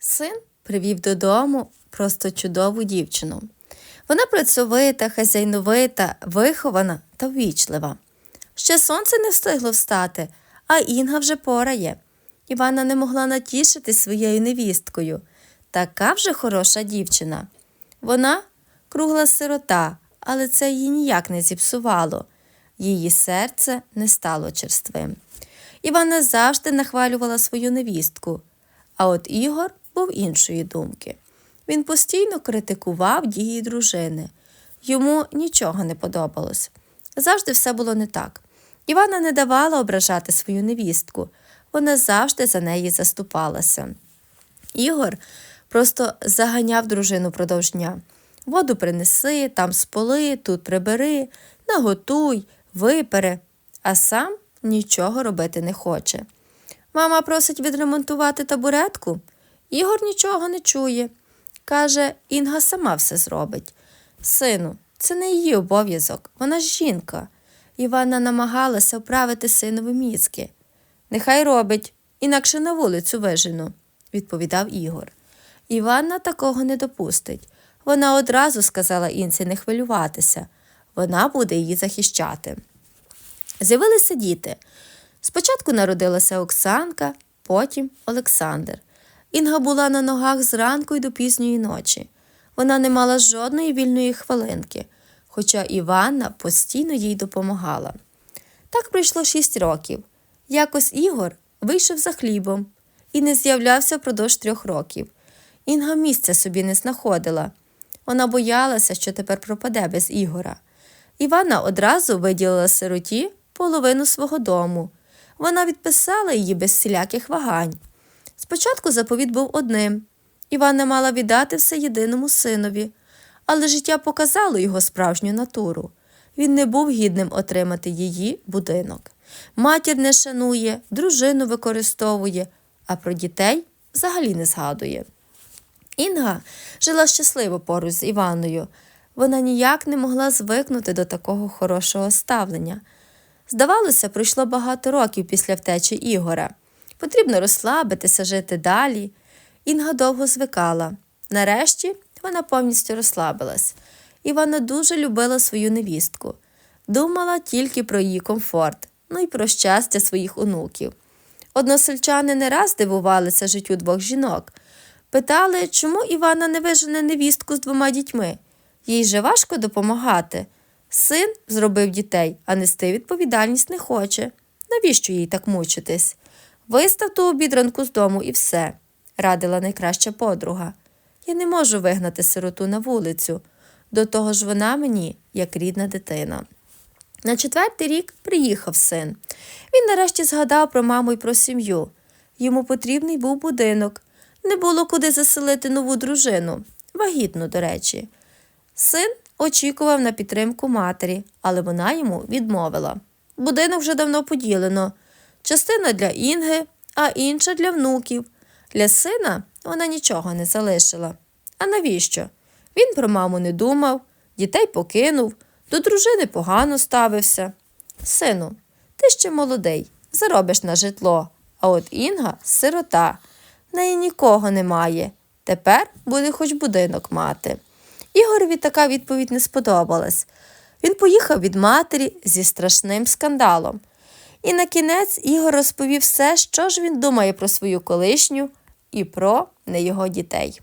Син привів додому просто чудову дівчину. Вона працьовита, хазяйновита, вихована та ввічлива. Ще сонце не встигло встати, а Інга вже порає. Івана не могла натішити своєю невісткою. Така вже хороша дівчина. Вона кругла сирота, але це її ніяк не зіпсувало. Її серце не стало черствим. Івана завжди нахвалювала свою невістку. А от Ігор був іншої думки. Він постійно критикував дії дружини. Йому нічого не подобалось. Завжди все було не так. Івана не давала ображати свою невістку, вона завжди за неї заступалася. Ігор просто заганяв дружину продовж дня. Воду принеси, там споли, тут прибери, наготуй, випере, а сам нічого робити не хоче. Мама просить відремонтувати табуретку. Ігор нічого не чує. Каже, Інга сама все зробить. Сину, це не її обов'язок, вона ж жінка. Іванна намагалася вправити синові мізки. Нехай робить, інакше на вулицю вижену, відповідав Ігор. Іванна такого не допустить. Вона одразу сказала Інці не хвилюватися. Вона буде її захищати. З'явилися діти. Спочатку народилася Оксанка, потім Олександр. Інга була на ногах зранку й до пізньої ночі. Вона не мала жодної вільної хвилинки, хоча Іванна постійно їй допомагала. Так пройшло шість років. Якось Ігор вийшов за хлібом і не з'являвся впродовж трьох років. Інга місця собі не знаходила. Вона боялася, що тепер пропаде без Ігора. Іванна одразу виділила сироті половину свого дому. Вона відписала її без всіляких вагань. Спочатку заповіт був одним. Іванна мала віддати все єдиному синові, але життя показало його справжню натуру. Він не був гідним отримати її будинок. Матір не шанує, дружину використовує, а про дітей взагалі не згадує. Інга жила щасливо поруч з Іванною. Вона ніяк не могла звикнути до такого хорошого ставлення. Здавалося, пройшло багато років після втечі Ігора. Потрібно розслабитися, жити далі. Інга довго звикала. Нарешті вона повністю розслабилась. Івана дуже любила свою невістку. Думала тільки про її комфорт, ну і про щастя своїх онуків. Односельчани не раз дивувалися життю двох жінок. Питали, чому Івана не вижене невістку з двома дітьми. Їй же важко допомагати. Син зробив дітей, а нести відповідальність не хоче. Навіщо їй так мучитись? Вистав ту обідранку з дому і все, радила найкраща подруга. Я не можу вигнати сироту на вулицю. До того ж вона мені, як рідна дитина. На четвертий рік приїхав син. Він нарешті згадав про маму і про сім'ю. Йому потрібний був будинок. Не було куди заселити нову дружину, вагітну, до речі. Син очікував на підтримку матері, але вона йому відмовила. Будинок вже давно поділено. Частина для Інги, а інша для внуків. Для сина вона нічого не залишила. А навіщо? Він про маму не думав, дітей покинув, до дружини погано ставився. Сину, ти ще молодий, заробиш на житло, а от Інга сирота. В неї нікого немає. Тепер буде хоч будинок мати. Ігорові така відповідь не сподобалась. Він поїхав від матері зі страшним скандалом. І на кінець Ігор розповів все, що ж він думає про свою колишню і про не його дітей.